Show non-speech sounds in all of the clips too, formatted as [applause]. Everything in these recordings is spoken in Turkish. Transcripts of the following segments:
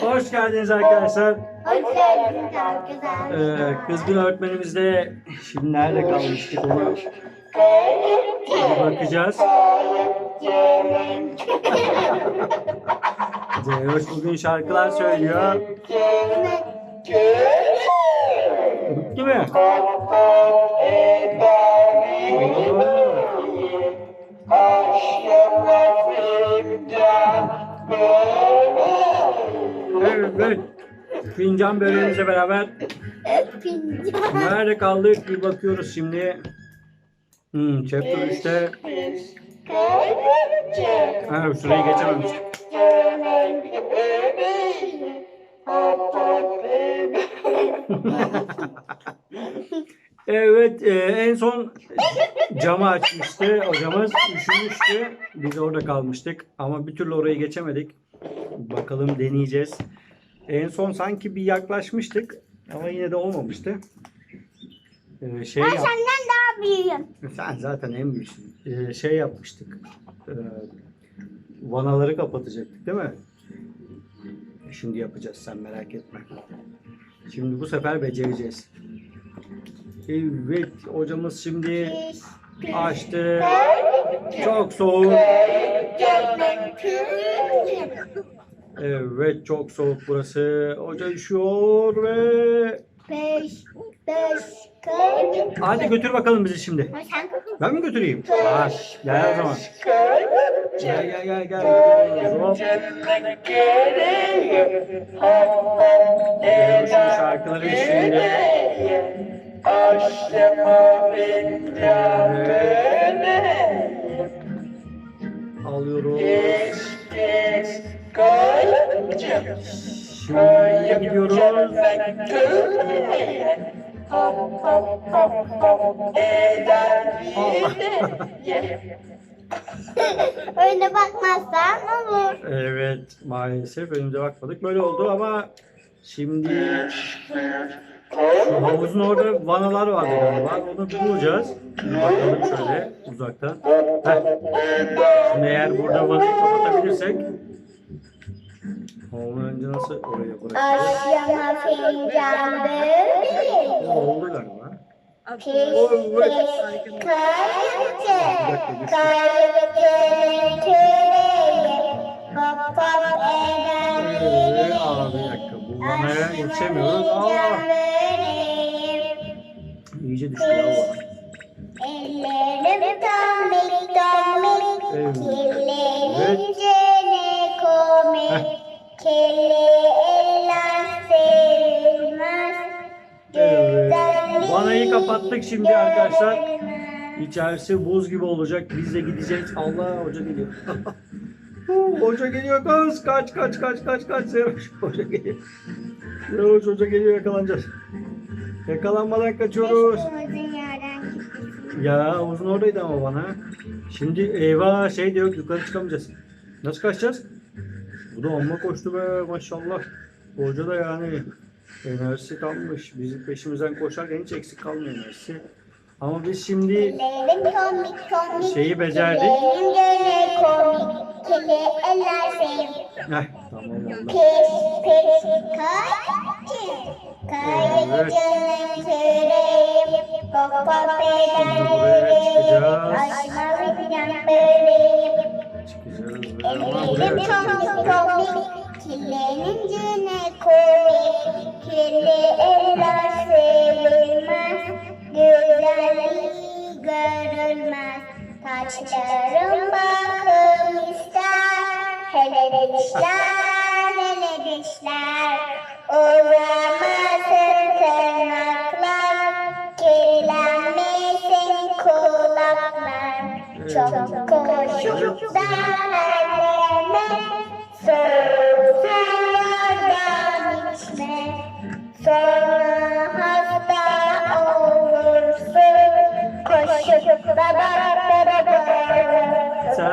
Hoş geldiniz arkadaşlar. Hoş geldiniz arkadaşlar. Ee, kızgın öğretmenimizde şimdi nerede kalmıştık bir bakacağız. Zeynep bugün şarkılar söylüyor. Bitti mi? Fincan böreğimizle beraber nerede kaldık bir bakıyoruz şimdi. Hmm, chapter 3'te ha, şurayı geçememiştik. Evet, e, en son camı açmıştı. Hocamız üşümüştü. Biz orada kalmıştık. Ama bir türlü orayı geçemedik. Bakalım deneyeceğiz. En son sanki bir yaklaşmıştık. Ama yine de olmamıştı. E, şey Ben yap- senden daha büyüğüm. Sen zaten en büyüksün. E, şey yapmıştık. E, vanaları kapatacaktık değil mi? Şimdi yapacağız sen merak etme. Şimdi bu sefer becereceğiz. Evet hocamız şimdi açtı. Çok soğuk. Evet çok soğuk burası. Hoca üşüyor ve... Beş, beş, kırk. Hadi götür bakalım bizi şimdi. Ben mi götüreyim? Var. Gel o zaman. Gel gel gel gel. Gidiyoruz. Hop. Gel şu şarkıları şimdi. Alıyoruz. Şimdi gidiyoruz. öyle bakmazsan olur. Evet maalesef önümüze bakmadık. Böyle oldu ama şimdi havuzun orada vanalar vardı galiba. Onu bulacağız. Bakalım şöyle uzaktan. Şimdi eğer burada vanayı kapatabilirsek onu önce nasıl oraya bırakacağız? Aşyama fincan böreği. Oldu galiba. Pis pis kayıcı. Kayıcının küreği. Hop hop eden Ee, aa, bir dakika bu vanaya yetişemiyoruz. Böreği. iyice düştü ya. Ellerim tombik Vanayı kapattık şimdi arkadaşlar. İçerisi buz gibi olacak. Biz de gideceğiz. Allah hoca geliyor. [laughs] Hoca geliyor kız. Kaç kaç kaç kaç kaç. Seroş hoca geliyor. Seroş hoca geliyor yakalanacağız. Yakalanmadan kaçıyoruz. Ya uzun oradaydı ama bana. Şimdi eyvah şey de yok yukarı çıkamayacağız. Nasıl kaçacağız? Bu da amma koştu be maşallah. Hoca da yani enerjisi kalmış. Bizim peşimizden koşarken hiç eksik kalmıyor enerjisi. Ama biz şimdi Şeyi becerdik. Heh, tamam hop eden yüreği, aşma fincan böreği. Çıkacağız be ama buraya tombik Taçlarım bakım ister, hele dişler,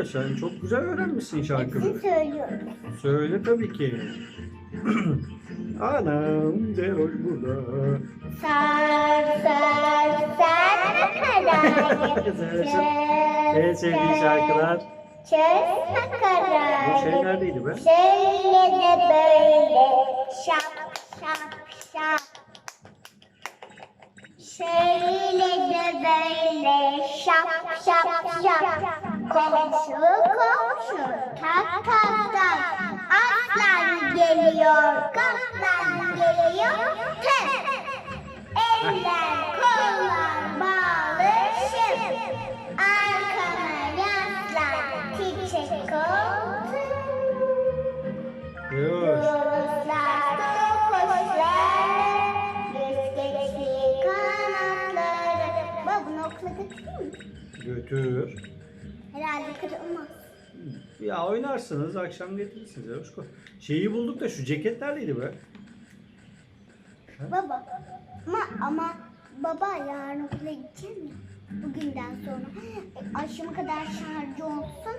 Evet sen çok güzel öğrenmişsin. Hepsini söylüyorum. Söyle tabii ki. Anam Zeroş burada. Sar sar sar. Zeroş'un [laughs] en sevdiği şarkılar. Çöz makarayı. Bu şey neredeydi be? Şöyle de böyle şap şap şap. Şöyle de böyle şap şap şap. Komşu komşu tak tak tak. Aslan geliyor, kaplan geliyor. Tek. Eller kollar bağlı şıp. Arkana yaslan çiçek koltuk. Götür. Kırılmaz. Ya oynarsınız akşam getirirsiniz Zeroşko. Şeyi bulduk da şu ceket neredeydi be? Baba ama, ama baba yarın okula gideceğim ya. Bugünden sonra. E, Akşama kadar şarjı olsun.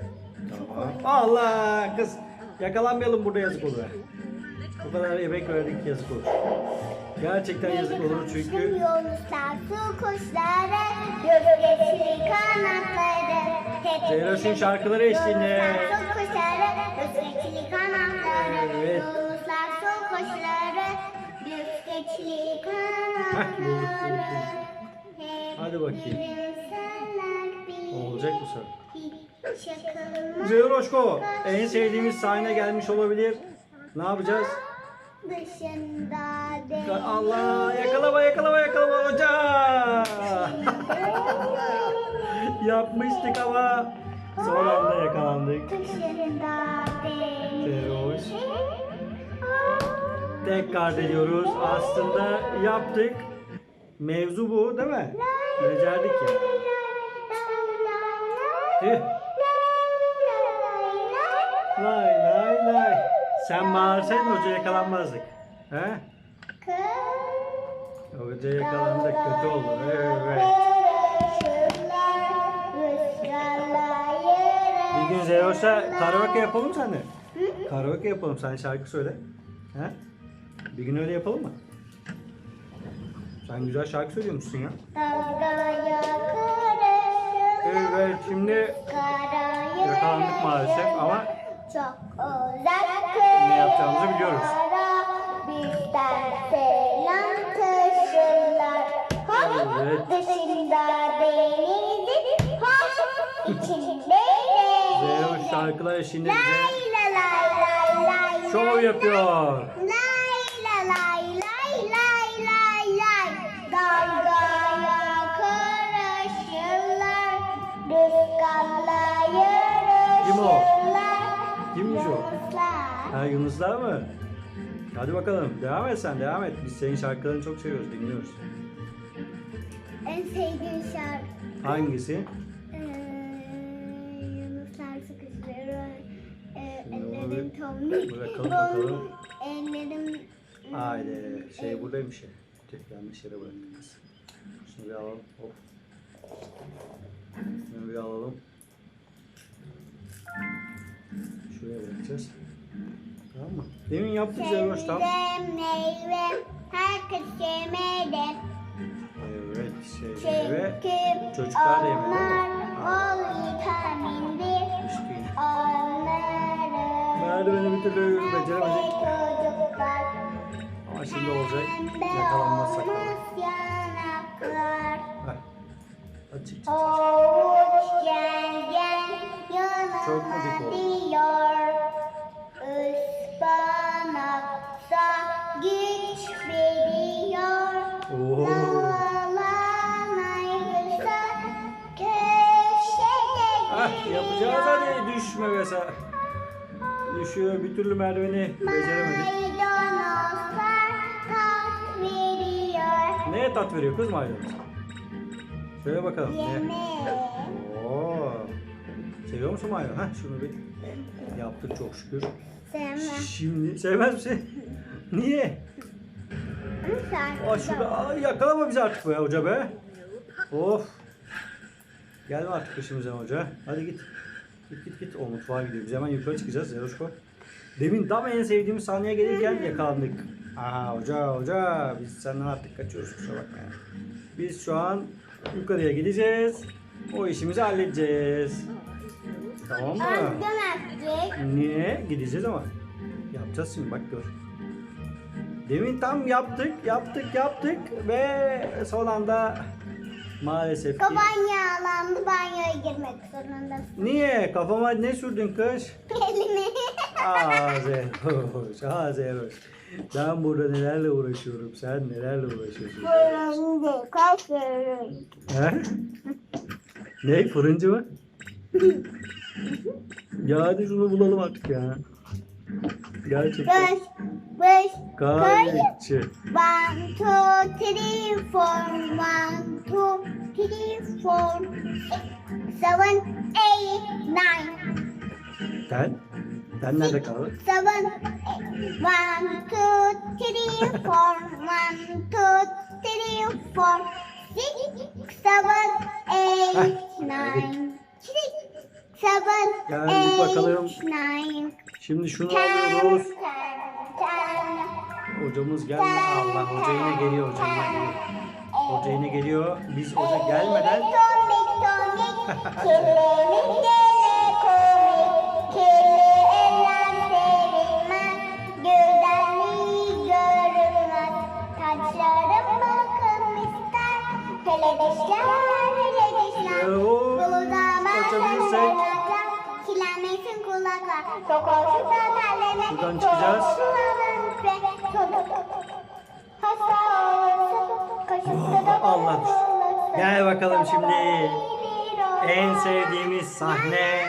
Tamam. Allah kız yakalanmayalım burada yazık olur. Bu kadar emek verdik yazık olur. Gerçekten yazık olur çünkü Yunuslar su kuşları, yüzgeçli kanatları. Zeynep'in şarkıları eşliğinde. Yunuslar su kuşları, yüzgeçli kanatları. Evet. Yunuslar su kuşları, kanatları. Hadi bakayım. Olacak bu sefer. yakılmaz Zeroşko en sevdiğimiz sahne gelmiş olabilir. Ne yapacağız? Dışında değil. Allah yakalama yakalama yakalama hoca. [laughs] Yapmıştık ama son anda yakalandık. Dışında değil. Zeroş. Tekrar deniyoruz. Aslında yaptık. Mevzu bu değil mi? Becerdik ya. Tüh. Sen bağırsaydın hoca yakalanmazdık. He? Hoca yakalandık. Kötü oldu. Evet. Bir gün Zeroş'a karaoke yapalım sen de. Karaoke yapalım. Sen şarkı söyle. He? Bir gün öyle yapalım mı? Sen güzel şarkı söylüyormuşsun ya. Evet şimdi yakalandık maalesef ama çok uzak Ne yapacağımızı biliyoruz. Bizden selam taşırlar. Hop Evet. dışında denizin hop içinde Zeroş şarkılar eşliğinde bize şov yapıyor. Ha Yunuslar mı? Hadi bakalım. Devam et sen devam et. Biz senin şarkılarını çok seviyoruz, dinliyoruz. En sevdiğim şarkı Hangisi? eee, Yunuslar Şimdi onu Ellerim bir tomik bırakalım bakalım. Ellerim Haydi şey buradaymış ya. Yanlış yere bıraktık. Şunu bir alalım. Hop. Şunu bir alalım. Şuraya bırakacağız. Tamam mı? Demin yaptık Zeroş tam. Meyve herkes yemeli Evet şey ve Çünkü çocuklar da yemeli onlar ol vitamindir Üstü. Onları Merdiveni bir türlü beceremedik. çocuklar Ama şimdi olacak. Pembe Yakalanmazsak falan. olmaz yanaklar. Hadi çık çık. Avuç gel gel Çok mu dik oldu? Düşüyor bir türlü merdiveni beceremedik. Maydanozlar tat veriyor Neye tat veriyor kız maydanoz? Söyle bakalım. Ne? Yemeğe Oo. Seviyor musun maydanoz? Heh şunu bir yaptık çok şükür. Sevmem Şimdi sevmez misin? Niye? Aa şurada aa, yakalama bizi artık be hoca be. Of. Gelme artık peşimizden hoca. Hadi git. Git git git. O mutfağa gidiyor. Biz hemen yukarı çıkacağız Zeroşko. Demin tam en sevdiğimiz sahneye gelirken yakalandık. Aa hoca hoca biz senden artık kaçıyoruz kusura bakma ya. Biz şu an yukarıya gideceğiz. O işimizi halledeceğiz. Tamam mı? Niye? Gideceğiz ama. Yapacağız şimdi bak gör. Demin tam yaptık, yaptık, yaptık ve son anda maalesef ki... Baban yağlandı banyoya girmek zorundasın. Niye? Kafama ne sürdün kız? Elimi. Aa Zehroş, [laughs] aa Zehroş. Ben burada nelerle uğraşıyorum, sen nelerle uğraşıyorsun? Fırındı kaçıyorum. He? Ne? Fırıncı mı? [laughs] ya hadi şunu bulalım artık ya. Gerçekten. Beş, beş, Kahretçi. One, two, three, four. One, two, three, four. Six, seven, eight, nine. Ten? Ten nerede kaldı? Seven, eight. One, two, three, four. One, two, three, four. Six, seven, eight, nine. Six, seven, Geldik eight, bakalım. nine. Şimdi şunu alıyoruz. ten, ten. Hocamız gelme. Allah hoca yine geliyor hoca yine geliyor. Hoca yine geliyor. Biz hoca gelmeden En sevdiğimiz sahne.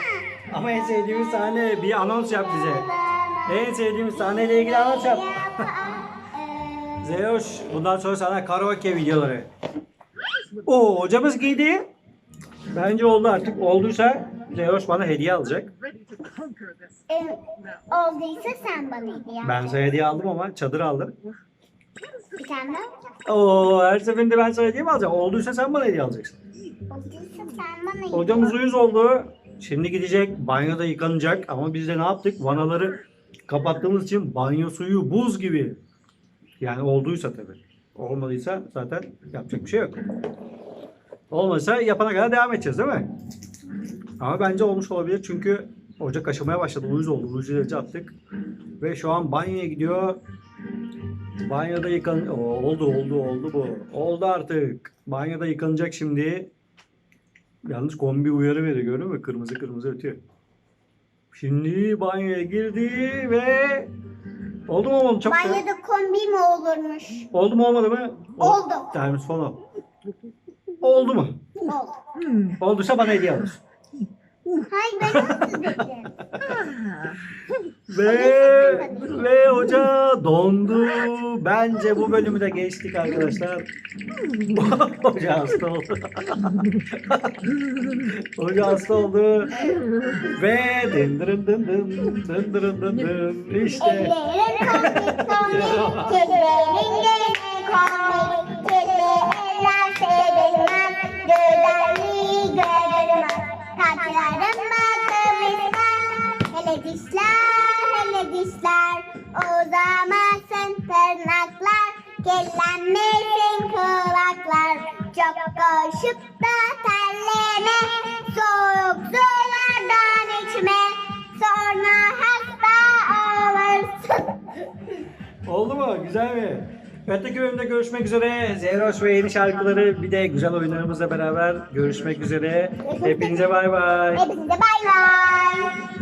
Ama en sevdiğimiz sahne bir anons yap bize. En sevdiğimiz sahneyle ilgili anons yap. [laughs] Zeyoş bundan sonra sana karaoke videoları. Oo hocamız giydi. Bence oldu artık. Olduysa Zeyoş bana hediye alacak. Olduysa sen bana hediye al. Ben sana hediye aldım ama çadır aldım. Bir tane daha. Oo her seferinde ben sana hediye mi alacağım? Olduysa sen bana hediye alacaksın. Hocamız uyuz oldu. Şimdi gidecek, banyoda yıkanacak ama biz de ne yaptık? Vanaları kapattığımız için banyo suyu buz gibi. Yani olduysa tabii. Olmadıysa zaten yapacak bir şey yok. Olmasa yapana kadar devam edeceğiz değil mi? Ama bence olmuş olabilir çünkü hoca kaşımaya başladı. Uyuz oldu. Uyuz ilacı attık. Ve şu an banyoya gidiyor. Banyoda yıkan... Oo, oldu oldu oldu bu. Oldu artık. Banyoda yıkanacak şimdi. Yalnız kombi uyarı veriyor gördün mü? Kırmızı kırmızı ötüyor. Şimdi banyoya girdi ve oldu mu oğlum çok Banyoda kombi mi olurmuş? Oldu mu olmadı mı? Oldu. Termiş falan. Oldu mu? Oldu. Olduysa bana hediye alır. Hayır ben dedim. Ve ve hoca dondu. Bence bu bölümü de geçtik arkadaşlar. hoca hasta oldu. hoca hasta oldu. Ve dındırın dın dın dındırın dın dın. İşte eller sevilmez. Taçlarım bakım ister, hele dişler, hele dişler. Uzamasın tırnaklar, kirlenmesin kulaklar. Çok koşup da terleme, soğuk sulardan içme. Sonra hasta olursun. oldu mu? Güzel mi? Öteki bölümde görüşmek üzere. Zeyroş ve yeni şarkıları bir de güzel oyunlarımızla beraber görüşmek üzere. Hepinize bay bay. Hepinize bay bay.